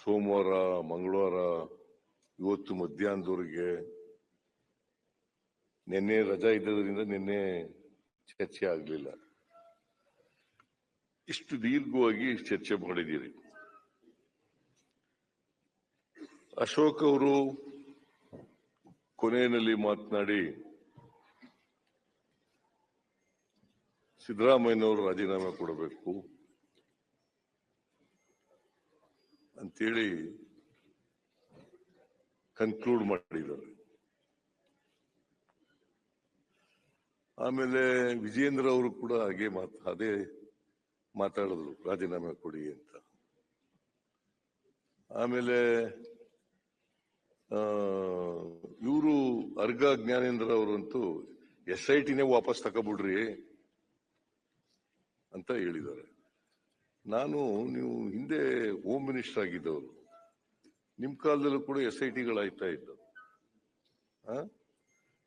ಸೋಮವಾರ, ಮಂಗಳವಾರ, ಇವತ್ತು ಮಧ್ಯಾಹ್ನದವರೆಗೆ ನಿನ್ನೆ ರಜಾ ಇದ್ದದ್ರಿಂದ ನಿನ್ನೆ ಚರ್ಚೆ ಆಗಲಿಲ್ಲ. ಇಷ್ಟು ದೀರ್ಘವಾಗಿ ಚರ್ಚೆ ಮಾಡಿದ್ದೀರಿ. ಅಶೋಕ್ ಅವರು ಕೊನೆಯಲ್ಲಿ ಮಾತನಾಡಿ, ಸಿದ್ದರಾಮಯ್ಯನವರು ರಾಜೀನಾಮೆ ಕೊಡಬೇಕು. ಅಂತೇಳಿ ಕನ್ಕ್ಲೂಡ್ ಮಾಡಿದ್ದಾರೆ. ಆಮೇಲೆ ವಿಜೇಂದ್ರ ಅವರು ಕೂಡ ಹಾಗೆ ಮಾತು, ಅದೇ ಮಾತಾಡಿದ್ರು, ರಾಜೀನಾಮೆ ಕೊಡಿ ಅಂತ. ಆಮೇಲೆ ಇವರು ಅರ್ಘ ಜ್ಞಾನೇಂದ್ರ ಅವರಂತೂ ಎಸ್ ಐ ಟಿನೇ ವಾಪಸ್ ತಕಬಿಡ್ರಿ ಅಂತ ಹೇಳಿದ್ದಾರೆ. ನಾನು ನೀವು ಹಿಂದೆ ಹೋಮ್ ಮಿನಿಸ್ಟರ್ ಆಗಿದ್ದವರು. ನಿಮ್ ಕಾಲದಲ್ಲೂ ಕೂಡ ಎಸ್ ಐ ಟಿಗಳಾಯ್ತಾ ಇದ್ದವು. ಆ?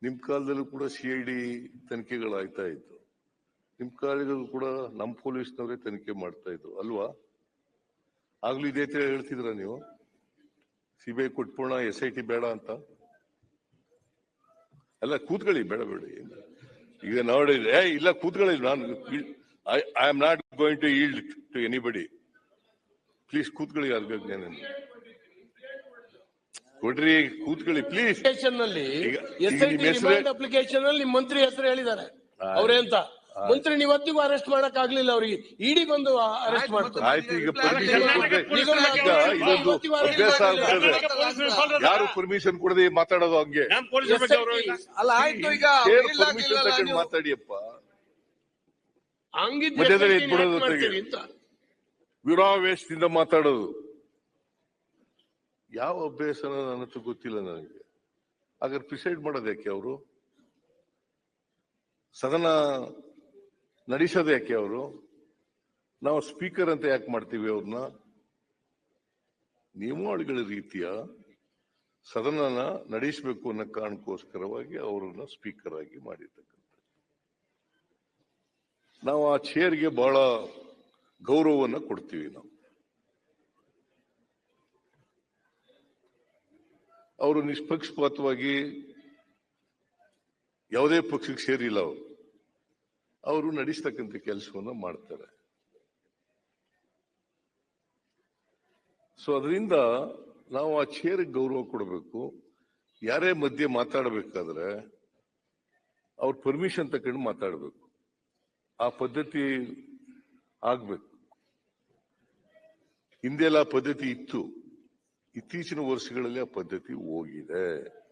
ನಿಮ್ ಕಾಲದಲ್ಲೂ ಕೂಡ ಸಿ ಐ ಡಿ ತನಿಖೆಗಳಾಯ್ತಾ ಇತ್ತು ನಿಮ್ ಕಾಲದಲ್ಲೂ ಕೂಡ ನಮ್ ಪೊಲೀಸ್ನವರೇ ತನಿಖೆ ಮಾಡ್ತಾ ಇದ್ರು, ಅಲ್ವಾ? ಆಗ್ಲೂ ಇದೇ ತರ ಹೇಳ್ತಿದ್ರ ನೀವು? ಸಿ ಬಿ ಐ ಕೊಟ್ಪೋಣ ಎಸ್ ಐ ಟಿ ಬೇಡ ಅಂತ? ಅಲ್ಲ, ಕೂತ್ಕೊಳ್ಳಿ, ಬೇಡ ಬೇಡ ಈಗ ನೋಡಿ ಏ ಇಲ್ಲ, ಕೂತ್ಕೊಳ್ಳಿ, ನಾನು, I am not going to yield to anybody. Please ಕೂತ್ಕೊಳ್ಳಿ ಜ್ಞಾನೇಂದ್ರ ಕೊಡ್ರಿ ಕೂತ್ಕೊಳ್ಳಿ ಪ್ಲೀಸ್ ಅಪ್ಲಿಕೇಶನ್ನಲ್ಲಿ ರಿಮಾಂಡ್ ಅಪ್ಲಿಕೇಶನ್ ಅಲ್ಲಿ ಮಂತ್ರಿ ಹೆಸರು ಹೇಳಿದ್ದಾರೆ. ಆಯ್ತು. ಅಂತ. ಮಂತ್ರಿ ನೀವತ್ತಿಗೂ ಅರೆಸ್ಟ್ ಮಾಡಕ್ ಆಗ್ಲಿಲ್ಲ ಅವ್ರಿಗೆ. ಇಡಿ ಬಂದು ಅರೆಸ್ಟ್ ಮಾಡ್ತಾರೆ. ಆಯ್ತು ಈಗ ಪರ್ಮಿಷನ್ ಕೊಡದೆ ಈಗ ಈಗ ಇದೊಂದು ಅಭ್ಯಾಸ ಆಗ್ಬಿಟ್ಟಿದೆ. ಯಾರು ಪರ್ಮಿಷನ್ ಕೊಡದೆ ಮಾತಾಡೋದು ಹಂಗೆ? ಅವರು ಅಲ್ಲ ಆಯ್ತು ಈಗ ಪರ್ಮಿಷನ್ ತಗೊಂಡು ಮಾತಾಡಿಯಪ್ಪ ಮಧ್ಯದಲ್ಲಿ ವಿರಾವೇಶದಿಂದ ಮಾತಾಡೋದು. ಯಾವ ಅಭ್ಯಾಸನ ನನಗೆ ಹತ್ರ ಗೊತ್ತಿಲ್ಲ ನನಗೆ. ಹಾಗಾದ್ರೆ ಪ್ರಿಸೈಡ್ ಮಾಡೋದು ಯಾಕೆ ಅವರು? ಸದನ ನಡೆಸೋದು ಯಾಕೆ ಅವರು? ನಾವು ಸ್ಪೀಕರ್ ಅಂತ ಯಾಕೆ ಮಾಡ್ತೀವಿ ಅವ್ರನ್ನ? ನಿಯಮಾವಳಿಗಳ ರೀತಿಯ ಸದನನ ನಡೆಸಬೇಕು ಅನ್ನೋ ಕಾರಣಕ್ಕೋಸ್ಕರವಾಗಿ ಅವರನ್ನ ಸ್ಪೀಕರ್ ಆಗಿ ಮಾಡಿರ್ತಕ್ಕಂಥ ನಾವು ಆ ಚೇರ್ಗೆ ಬಹಳ ಗೌರವವನ್ನು ಕೊಡ್ತೀವಿ ನಾವು. ಅವರು ನಿಷ್ಪಕ್ಷಪಾತವಾಗಿ ಯಾವುದೇ ಪಕ್ಷಕ್ಕೆ ಸೇರಿಲ್ಲ ಅವರು. ಅವರು ನಡೆಸ್ತಕ್ಕಂಥ ಕೆಲಸವನ್ನು ಮಾಡ್ತಾರೆ. ಸೊ ಅದರಿಂದ ನಾವು ಆ ಚೇರ್ಗೆ ಗೌರವ ಕೊಡಬೇಕು. ಯಾರೇ ಮಧ್ಯೆ ಮಾತಾಡಬೇಕಾದ್ರೆ ಅವ್ರ ಪರ್ಮಿಷನ್ ತಕೊಂಡು ಮಾತಾಡಬೇಕು. ಆ ಪದ್ಧತಿ ಆಗ್ಬೇಕು. ಹಿಂದೆಲ್ಲ ಪದ್ಧತಿ ಇತ್ತು. ಇತ್ತೀಚಿನ ವರ್ಷಗಳಲ್ಲಿ ಆ ಪದ್ಧತಿ ಹೋಗಿದೆ.